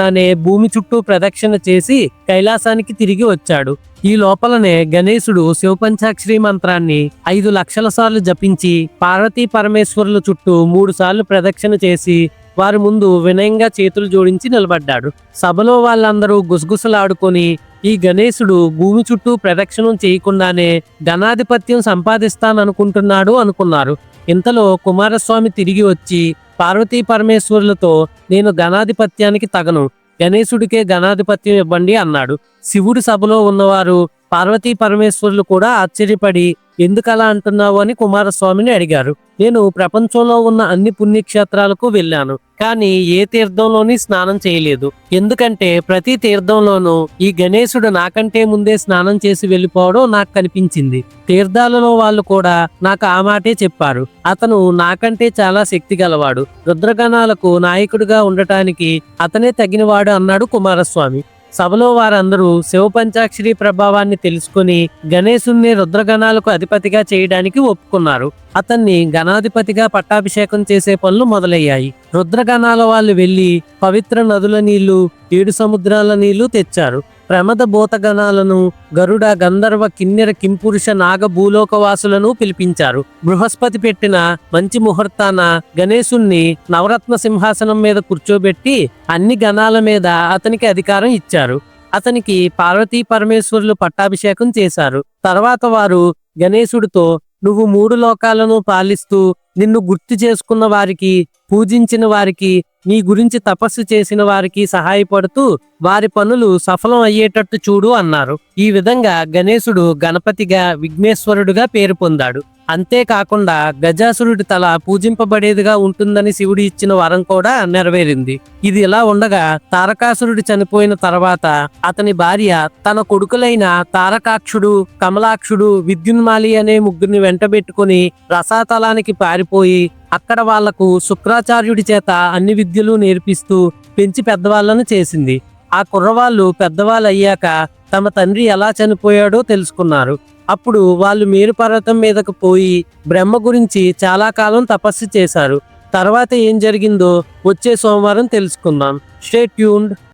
అనే భూమి చుట్టూ ప్రదక్షిణ చేసి కైలాసానికి తిరిగి వచ్చాడు. ఈ లోపలనే గణేశుడు శివపంచాక్షరి మంత్రాన్ని ఐదు లక్షల సార్లు జపించి పార్వతీ పరమేశ్వరుల చుట్టూ మూడు సార్లు ప్రదక్షిణ చేసి వారి ముందు వినయంగా చేతులు జోడించి నిలబడ్డాడు. సభలో వాళ్ళందరూ గుసగుసలాడుకొని ఈ గణేశుడు భూమి చుట్టూ ప్రదక్షిణం చేయకుండానే ధనాధిపత్యం సంపాదిస్తాననుకుంటున్నాడు అనుకున్నారు. ఇంతలో కుమారస్వామి తిరిగి వచ్చి పార్వతీ పరమేశ్వరులతో నేను ఘనాధిపత్యానికి తగను. గణేశుడికే ఘనాధిపత్యం ఇవ్వండి అన్నాడు. శివుడి సభలో ఉన్నవారు పార్వతీ పరమేశ్వరులు కూడా ఆశ్చర్యపడి ఎందుకలా అంటున్నావు? అని కుమారస్వామిని అడిగారు. నేను ప్రపంచంలో ఉన్న అన్ని పుణ్యక్షేత్రాలకు వెళ్ళాను కానీ ఏ తీర్థంలోని స్నానం చేయలేదు. ఎందుకంటే ప్రతి తీర్థంలోనూ ఈ గణేశుడు నాకంటే ముందే స్నానం చేసి వెళ్ళిపోవడం నాకు కనిపించింది. తీర్థాలలో వాళ్ళు కూడా నాకు ఆ మాటే చెప్పారు. అతను నాకంటే చాలా శక్తి గలవాడు. రుద్రగణాలకు నాయకుడిగా ఉండటానికి అతనే తగినవాడు అన్నాడు కుమారస్వామి. సభలో వారందరూ శివపంచాక్షరి ప్రభావాన్ని తెలుసుకుని గణేశుణ్ణి రుద్రగణాలకు అధిపతిగా చేయడానికి ఒప్పుకున్నారు. అతన్ని గణాధిపతిగా పట్టాభిషేకం చేసే పనులు మొదలయ్యాయి. రుద్రగణాల వాళ్ళు వెళ్ళి పవిత్ర నదుల నీళ్ళు ఏడు సముద్రాల నీళ్ళు తెచ్చారు. ప్రమద భూతగణాలను గరుడ గంధర్వ కిన్నెర కింపురుష నాగ భూలోకవాసులను పిలిపించారు. బృహస్పతి పెట్టిన మంచి ముహూర్తాన గణేశుణ్ణి నవరత్న సింహాసనం మీద కూర్చోబెట్టి అన్ని గణాల మీద అతనికి అధికారం ఇచ్చారు. అతనికి పార్వతీ పరమేశ్వరులు పట్టాభిషేకం చేశారు. తర్వాత వారు గణేశుడితో నువ్వు మూడు లోకాలను పాలిస్తూ నిన్ను గుర్తు చేసుకున్న వారికి పూజించిన వారికి నీ గురించి తపస్సు చేసిన వారికి సహాయపడుతూ వారి పనులు సఫలం అయ్యేటట్టు చూడు అన్నారు. ఈ విధంగా గణేశుడు గణపతిగా విఘ్నేశ్వరుడుగా పేరు పొందాడు. అంతేకాకుండా గజాసురుడి తల పూజింపబడేదిగా ఉంటుందని శివుడు ఇచ్చిన వరం కూడా నెరవేరింది. ఇది ఇలా ఉండగా తారకాసురుడు చనిపోయిన తర్వాత అతని భార్య తన కొడుకులైన తారకాక్షుడు కమలాక్షుడు విద్యున్మాలి అనే ముగ్గురిని వెంటబెట్టుకుని రసాతలానికి పారిపోయి అక్కడ వాళ్ళకు శుక్రాచార్యుడి చేత అన్ని విద్యలు నేర్పిస్తూ పెంచి పెద్దవాళ్ళను చేసింది. ఆ కుర్రవాళ్ళు పెద్దవాళ్ళు అయ్యాక తమ తండ్రి ఎలా చనిపోయాడో తెలుసుకున్నారు. అప్పుడు వాళ్ళు మేరు పర్వతం మీదకు పోయి బ్రహ్మ గురించి చాలా కాలం తపస్సు చేశారు. తర్వాత ఏం జరిగిందో వచ్చే సోమవారం తెలుసుకుందాం. Stay tuned